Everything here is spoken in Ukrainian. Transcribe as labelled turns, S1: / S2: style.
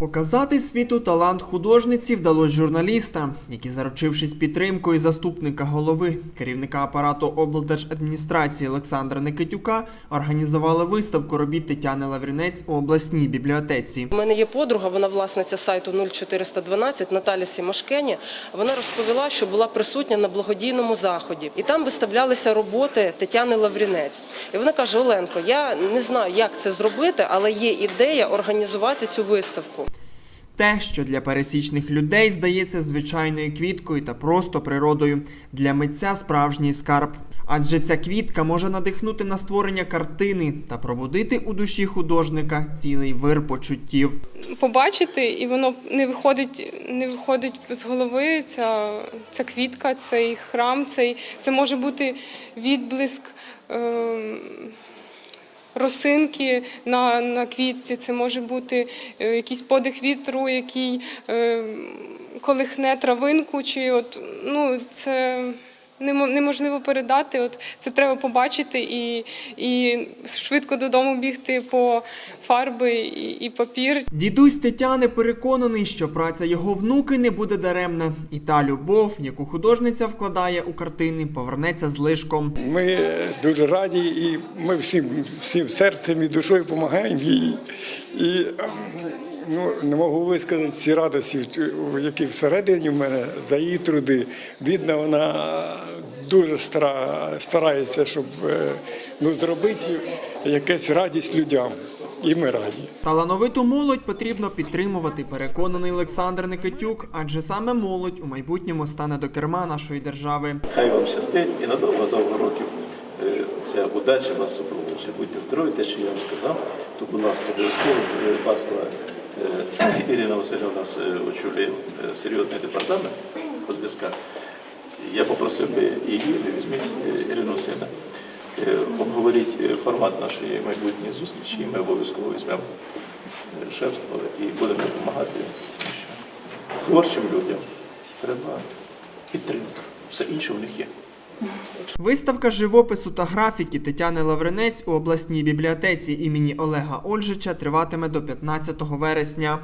S1: Показати світу талант художниці вдалося журналістам, які, заручившись підтримкою заступника голови, керівника апарату облдержадміністрації Олександра Никитюка, організували виставку робіт Тетяни Лаврінець у обласній бібліотеці.
S2: У мене є подруга, вона власниця сайту 0412 Наталя Сімашкені. Вона розповіла, що була присутня на благодійному заході, і там виставлялися роботи Тетяни Лаврінець. І вона каже: Оленко, я не знаю, як це зробити, але є ідея організувати цю виставку.
S1: Те, що для пересічних людей здається звичайною квіткою та просто природою, для митця справжній скарб. Адже ця квітка може надихнути на створення картини та пробудити у душі художника цілий вир почуттів.
S3: побачити, і воно не виходить, не виходить з голови. Ця, ця квітка, цей храм, цей, це може бути відблиск. Е, Росинки на, на квітці, це може бути е, якийсь подих вітру, який е, колихне травинку, чи от ну це неможливо передати. От це треба побачити і, і швидко додому бігти по фарби і, і папір.
S1: Дідусь Тетяни переконаний, що праця його внуки не буде даремна, і та любов, яку художниця вкладає у картини, повернеться з лишком.
S4: Ми дуже раді і ми всім, всім серцем і душою допомагаємо їй. І ем, ну, не можу висказати ці радості, які всередині в мене за її труди. Бідна, вона дуже стара, старається, щоб е, ну, зробити якась радість людям. І ми раді.
S1: Талановиту молодь потрібно підтримувати, переконаний Олександр Никитюк, адже саме молодь у майбутньому стане до керма нашої держави.
S5: Хай вам щастить і на довго-довго років е, ця удача вас супроводжує. Будьте здорові, те, що я вам сказав. То, будь ласка, обов'язково е, Баскова е, Ірина Васильівна у нас е, очолює серйозний департамент по зв'язках. Я попросив би її, візьміть Ірину Васильівну, е, обговоріть формат нашої майбутньої зустрічі, і ми обов'язково візьмемо шефство і будемо допомагати. Творчим людям треба підтримка. Все інше у них є.
S1: Виставка живопису та графіки Тетяни Лавринець у обласній бібліотеці імені Олега Ольжича триватиме до 15 вересня.